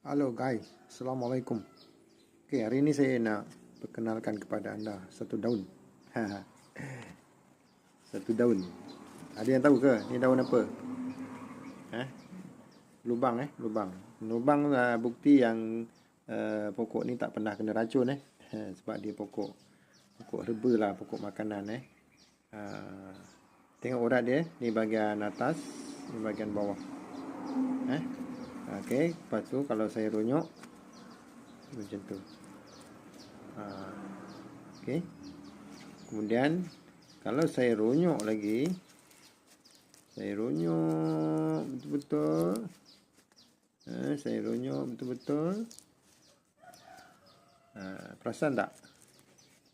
Halo guys, Assalamualaikum. Okay, hari ini saya nak perkenalkan kepada anda satu daun. satu daun. Ada yang tahu ke ni daun apa? Eh? Lubang eh, lubang. Lubang uh, bukti yang uh, pokok ni tak pernah kena racun eh. Sebab dia pokok pokok herba lah, pokok makanan eh. Uh, tengok urat dia, ni bahagian atas, ni bahagian bawah. Eh? Okey, lepas tu kalau saya runyuk macam tu. Ha. Okey. Kemudian kalau saya runyuk lagi saya runyuk betul-betul. Ha, saya runyuk betul-betul. Ha, perasan tak?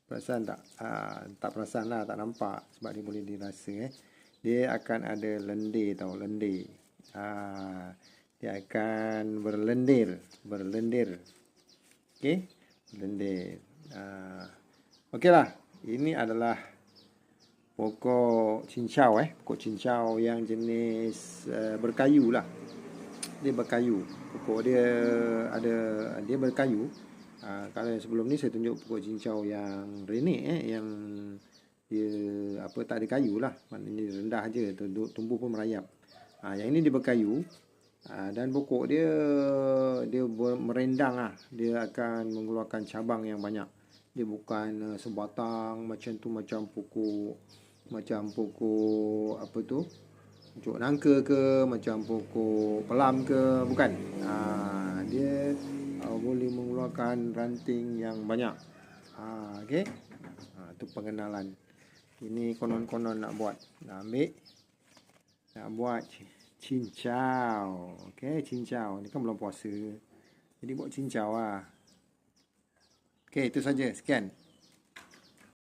Perasan tak? Ha, tak perasan lah, tak nampak sebab dia boleh dirasa eh. Dia akan ada lendir tau, lendir. Ha, dia akan berlendir berlendir. Okey? Berlendir. Uh, okeylah. Ini adalah pokok cincau eh. Pokok cincau yang jenis uh, berkayu lah. Dia berkayu. Pokok dia ada dia berkayu. Uh, kalau yang sebelum ni saya tunjuk pokok cincau yang renek eh. Yang dia apa tak ada kayu lah. Maknanya rendah aja tumbuh pun merayap. Uh, yang ini dia berkayu Ha, dan pokok dia dia merendang ah dia akan mengeluarkan cabang yang banyak. Dia bukan uh, sebatang macam tu macam pokok macam pokok apa tu? Pokok nangka ke macam pokok pelam ke bukan. Ha, dia uh, boleh mengeluarkan ranting yang banyak. Ha, okey? Ha, tu pengenalan. Ini konon-konon nak buat. Nak ambil nak buat cincau. Okey, cincau. Ni kan belum puasa. Jadi buat cincau lah. Okey, itu saja. Sekian.